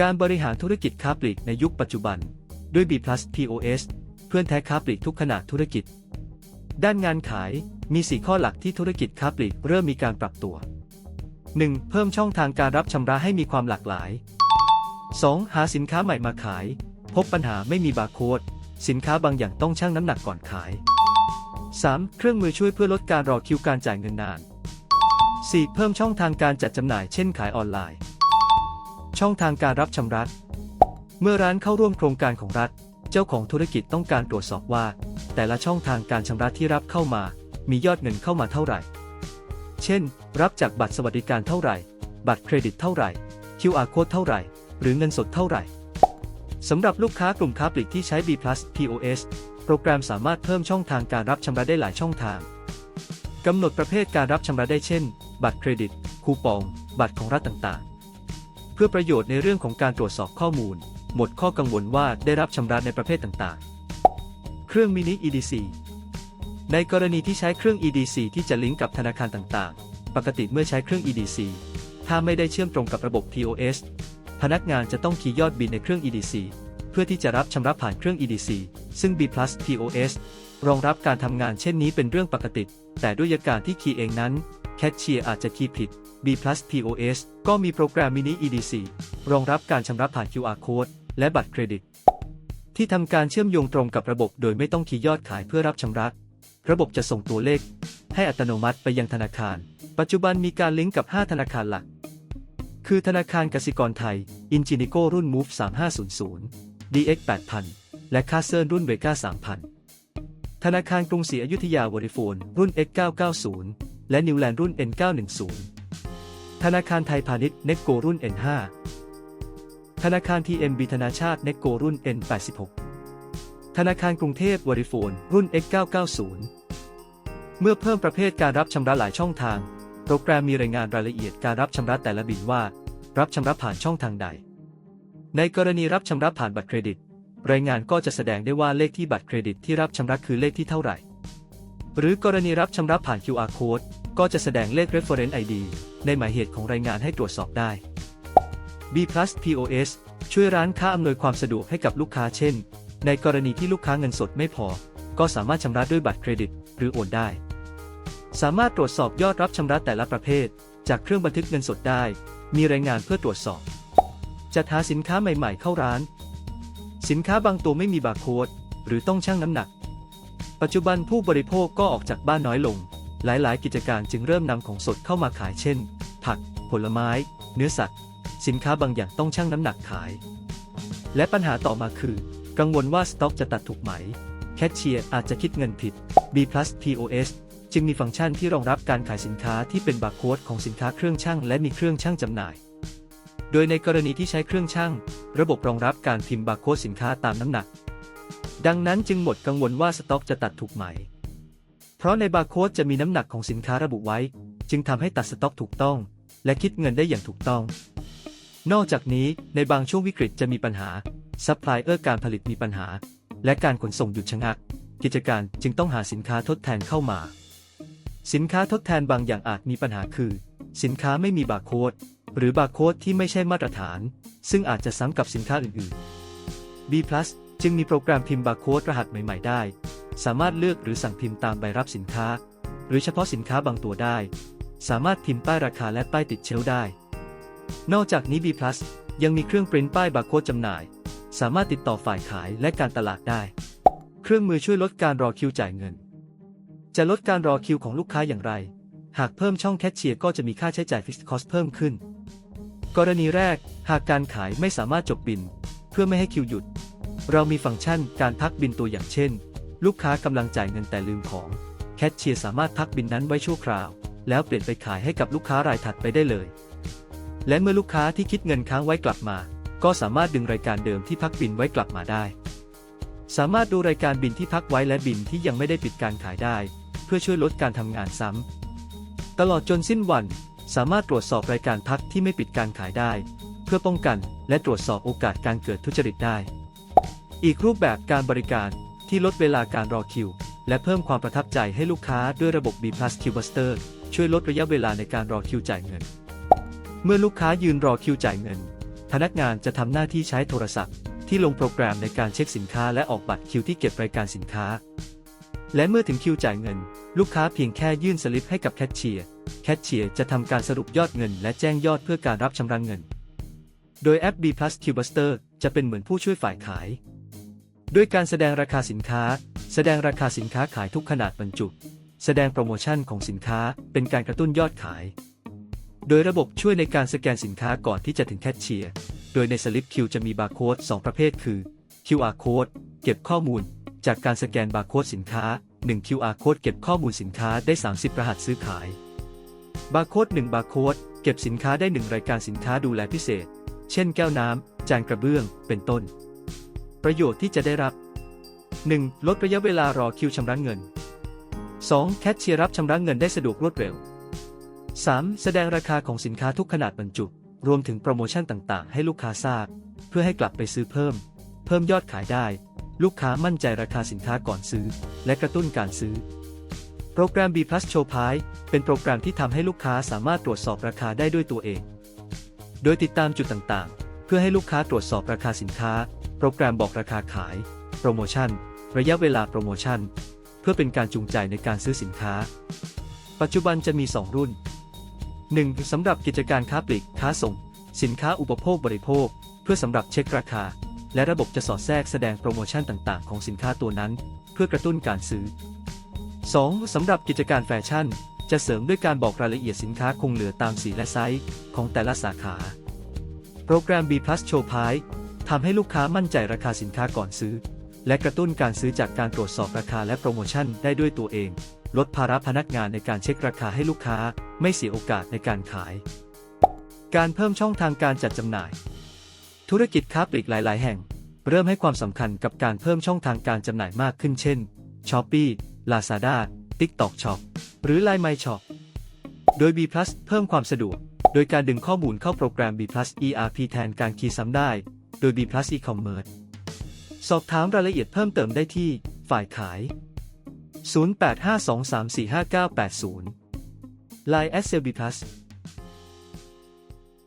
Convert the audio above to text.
การบริหารธุรกิจค้าปลีกในยุคปัจจุบัน ด้วย B POS เพื่อนแท้ค้าปลีกทุกขนาดธุรกิจ ด้านงานขายมี 4 ข้อหลักที่ธุรกิจค้าปลีกเริ่มมีการปรับตัว 1. เพิ่มช่องทางการรับชำระให้มีความหลากหลาย 2. หาสินค้าใหม่มาขาย พบปัญหาไม่มีบาร์โค้ดสินค้าบางอย่างต้องชั่งน้ำหนักก่อนขาย 3. เครื่องมือช่วยเพื่อลดการรอคิวการจ่ายเงินนาน 4. เพิ่มช่องทางการจัดจำหน่ายเช่นขายออนไลน์ ช่องทางการรับชำระเมื่อร้านเข้าร่วมโครงการของรัฐ เจ้าของธุรกิจต้องการตรวจสอบว่า แต่ละช่องทางการชำระที่รับเข้ามา มียอดเงินเข้ามาเท่าไหร่ เช่น รับจากบัตรสวัสดิการเท่าไหร่ บัตรเครดิตเท่าไหร่ QR code เท่าไหร่ หรือเงินสดเท่าไหร่สำหรับลูกค้ากลุ่มค้าปลีกที่ใช้ B POS โปรแกรมสามารถเพิ่มช่องทางการรับชำระได้หลายช่องทางกำหนดประเภทการรับชำระได้เช่น บัตรเครดิต คูปอง บัตรของรัฐต่างๆ พื่อประโยชน์ในเรื่องของการตรวจสอบข้อมูล หมดข้อกังวลว่าได้รับชำระในประเภทต่างๆ เครื่องมินิ EDC ในกรณีที่ใช้เครื่อง EDC ที่จะลิงก์กับธนาคารต่างๆ ปกติเมื่อใช้เครื่อง EDC ถ้าไม่ได้เชื่อมตรงกับระบบ POS พนักงานจะต้องคีย์ยอดบินในเครื่อง EDC เพื่อที่จะรับชำระผ่านเครื่อง EDC ซึ่ง B+ POS รองรับการทำงานเช่นนี้เป็นเรื่องปกติ แต่ด้วยอาการที่คีย์เองนั้น แคชเชียร์อาจจะคีย์ผิด B POS ก็มีโปรแกรม Mini EDC รองรับการชำระผ่าน QR code และบัตรเครดิต ที่ทำการเชื่อมโยงตรงกับระบบโดยไม่ต้องคีย์ยอดขายเพื่อรับชำระ ระบบจะส่งตัวเลข ให้อัตโนมัติไปยังธนาคาร ปัจจุบันมีการลิงก์กับ 5 ธนาคารหลัก คือธนาคารกสิกรไทยอินจินิโกรุ่น Move 3500 DX 8000 และคาเซิร์รุ่นเวก้า3000 ธนาคารกรุงศรีอยุธยาวอริโฟนรุ่น X 990 และนิวแลนด์รุ่น N 910 ธนาคารไทยพาณิชย์เน็กโกรุ่น N 5 ธนาคาร TMB ธนาชาติเน็กโกรุ่น N 86 ธนาคารกรุงเทพวอริโฟน รุ่น X 990 เมื่อเพิ่มประเภทการรับชำระหลายช่องทาง โปรแกรมมีรายงานรายละเอียดการรับชำระแต่ละบินว่า รับชำระผ่านช่องทางใด ในกรณีรับชำระผ่านบัตรเครดิต รายงานก็จะแสดงได้ว่าเลขที่บัตรเครดิตที่รับชำระคือเลขที่เท่าไหร่ หรือกรณีรับชำระผ่าน QR code ก็จะแสดงเลข reference ID ในหมายเหตุของรายงานให้ตรวจสอบได้ B plus POS ช่วยร้านค้าอำนวยความสะดวกให้กับลูกค้าเช่น ในกรณีที่ลูกค้าเงินสดไม่พอ ก็สามารถชำระด้วยบัตรเครดิต หรือโอนได้ สามารถตรวจสอบยอดรับชำระแต่ละประเภท จากเครื่องบันทึกเงินสดได้ มีรายงานเพื่อตรวจสอบ จัดหาสินค้าใหม่ๆ เข้าร้าน สินค้าบางตัวไม่มีบาร์โค้ดหรือต้องชั่งน้ำหนัก ปัจจุบันผู้บริโภคก็ออกจากบ้านน้อยลง หลายๆ กิจการจึงเริ่มนำของสดเข้ามาขายเช่น ผัก ผลไม้ เนื้อสัตว์ สินค้าบางอย่างต้องชั่งน้ำหนักขาย และปัญหาต่อมาคือ กังวลว่าสต็อกจะตัดถูกไหม แคชเชียร์อาจจะคิดเงินผิด B+POS จึงมีฟังก์ชันที่รองรับการขายสินค้าที่เป็นบาร์โค้ดของสินค้าเครื่องชั่งและมีเครื่องชั่งจำหน่าย โดยในกรณีที่ใช้เครื่องชั่ง ระบบรองรับการพิมพ์บาร์โค้ดสินค้าตามน้ำหนัก ดังนั้นจึงหมดกังวลว่าสต็อกจะตัดถูกไหม เพราะในบาร์โค้ดจะมีน้ำหนักของสินค้าระบุไว้ จึงทำให้ตัดสต็อกถูกต้อง และคิดเงินได้อย่างถูกต้อง นอกจากนี้ในบางช่วงวิกฤตจะมีปัญหาซัพพลายเออร์การผลิตมีปัญหา และการขนส่งหยุดชะงัก กิจการจึงต้องหาสินค้าทดแทนเข้ามา สินค้าทดแทนบางอย่างอาจมีปัญหาคือ สินค้าไม่มีบาร์โค้ดหรือบาร์โค้ดที่ไม่ใช่มาตรฐาน ซึ่งอาจจะซ้ำกับสินค้าอื่นๆ B+ จึงมีโปรแกรมพิมพ์บาร์โค้ดรหัสใหม่ ๆ ได้ สามารถเลือกหรือสั่งพิมพ์ตามใบรับสินค้า หรือเฉพาะสินค้าบางตัวได้ สามารถพิมพ์ป้ายราคาและป้ายติดเชลได้ นอกจากนี้ B+ ยังมีเครื่องปริ้นป้ายบาร์โค้ดจำหน่าย สามารถติดต่อฝ่ายขายและการตลาดได้ เครื่องมือช่วยลดการรอคิวจ่ายเงิน จะลดการรอคิวของลูกค้าอย่างไร หากเพิ่มช่องแคชเชียร์ก็จะมีค่าใช้จ่ายฟิกซ์คอสเพิ่มขึ้น กรณีแรก หากการขายไม่สามารถจบบิน เพื่อไม่ให้คิวหยุด เรามีฟังก์ชันการพักบินตัวอย่างเช่น ลูกค้ากำลังจ่ายเงินแต่ลืมของ แคชเชียร์สามารถพักบินนั้นไว้ชั่วคราว แล้วเปลี่ยนไปขายให้กับลูกค้ารายถัดไปได้เลย และเมื่อลูกค้าที่คิดเงินค้างไว้กลับมา ก็สามารถดึงรายการเดิมที่พักบินไว้กลับมาได้ สามารถดูรายการบินที่พักไว้และบินที่ยังไม่ได้ปิดการขายได้ เพื่อช่วยลดการทำงานซ้ำตลอดจนสิ้นวัน สามารถตรวจสอบรายการพักที่ไม่ปิดการขายได้ เพื่อป้องกันและตรวจสอบโอกาสการเกิดทุจริตได้ อีกรูปแบบการบริการ ที่ลดเวลาการรอคิว และเพิ่มความประทับใจให้ลูกค้าด้วยระบบ B Plus Q Buster ช่วยลดระยะเวลาในการรอคิวจ่ายเงิน เมื่อลูกค้ายืนรอคิวจ่ายเงิน พนักงานจะทำหน้าที่ใช้โทรศัพท์ ที่ลงโปรแกรมในการเช็คสินค้าและออกบัตรคิวที่เก็บรายการสินค้า และเมื่อถึงคิวจ่ายเงิน ลูกค้าเพียงแค่ยื่นสลิปให้กับแคชเชียร์แคชเชียร์จะทำการสรุปยอดเงิน และแจ้งยอดเพื่อการรับชำระเงิน โดยแอป B Plus Q Buster จะเป็นเหมือนผู้ช่วยฝ่ายขาย ด้วยการแสดงราคาสินค้า แสดงราคาสินค้าขายทุกขนาดบรรจุ แสดงโปรโมชั่นของสินค้าเป็นการกระตุ้นยอดขาย โดยระบบช่วยในการสแกนสินค้าก่อนที่จะถึงแคชเชียร์ โดยในสลิปคิวจะมีบาร์โค้ด2 ประเภทคือ QR code เก็บข้อมูล จากการสแกนบาร์โค้ดสินค้า 1 QR code เก็บข้อมูลสินค้าได้ 30 รหัสซื้อขาย บาร์โค้ด1บาร์โค้ดเก็บสินค้าได้ 1 รายการสินค้าดูแลพิเศษ เช่น แก้วน้ำจานกระเบื้อง เป็นต้น ประโยชน์ที่จะได้รับ 1. ลดระยะเวลารอคิวชำระเงิน 2. แคชเชียร์รับชำระเงินได้สะดวกรวดเร็ว 3. แสดงราคาของสินค้าทุกขนาดบรรจุ รวมถึงโปรโมชั่นต่างๆ ให้ลูกค้าทราบ เพื่อให้กลับไปซื้อเพิ่ม เพิ่มยอดขายได้ ลูกค้ามั่นใจราคาสินค้าก่อนซื้อ และกระตุ้นการซื้อ โปรแกรม B Plus Show Price เป็นโปรแกรมที่ทำให้ลูกค้าสามารถตรวจสอบราคาได้ด้วยตัวเอง โดยติดตามจุดต่างๆ เพื่อให้ลูกค้าตรวจสอบราคาสินค้า โปรแกรมบอกราคาขาย โปรโมชั่น ระยะเวลาโปรโมชั่น เพื่อเป็นการจูงใจในการซื้อสินค้า ปัจจุบันจะมี 2 รุ่น 1. สำหรับกิจการค้าปลีกค้าส่ง สินค้าอุปโภคบริโภค เพื่อสำหรับเช็คราคา และระบบจะสอดแทรกแสดงโปรโมชั่นต่าง ๆ ของสินค้าตัวนั้น เพื่อกระตุ้นการซื้อ 2. สำหรับกิจการแฟชั่น จะเสริมด้วยการบอกรายละเอียดสินค้าคงเหลือตามสีและไซส์ของแต่ละสาขา โปรแกรม B+ Show p i ทำให้ลูกค้ามั่นใจราคาสินค้าก่อนซื้อ และกระตุ้นการซื้อจากการตรวจสอบราคาและโปรโมชั่นได้ด้วยตัวเอง ลดภาระพนักงานในการเช็คราคาให้ลูกค้า ไม่เสียโอกาสในการขาย การเพิ่มช่องทางการจัดจำหน่าย ธุรกิจค้าปลีกหลาย ๆ แห่ง เริ่มให้ความสำคัญกับการเพิ่มช่องทางการจำหน่ายมากขึ้นเช่น Shopee Lazada TikTok Shop หรือ Line My Shop โดย B Plus เพิ่มความสะดวก โดยการดึงข้อมูลเข้าโปรแกรม B Plus ERP แทนการคีย์ซ้ำได้ โดย B Plus E-commerce สอบถามรายละเอียดเพิ่มเติมได้ที่ ฝ่ายขาย 0852345980 Line s l b Plus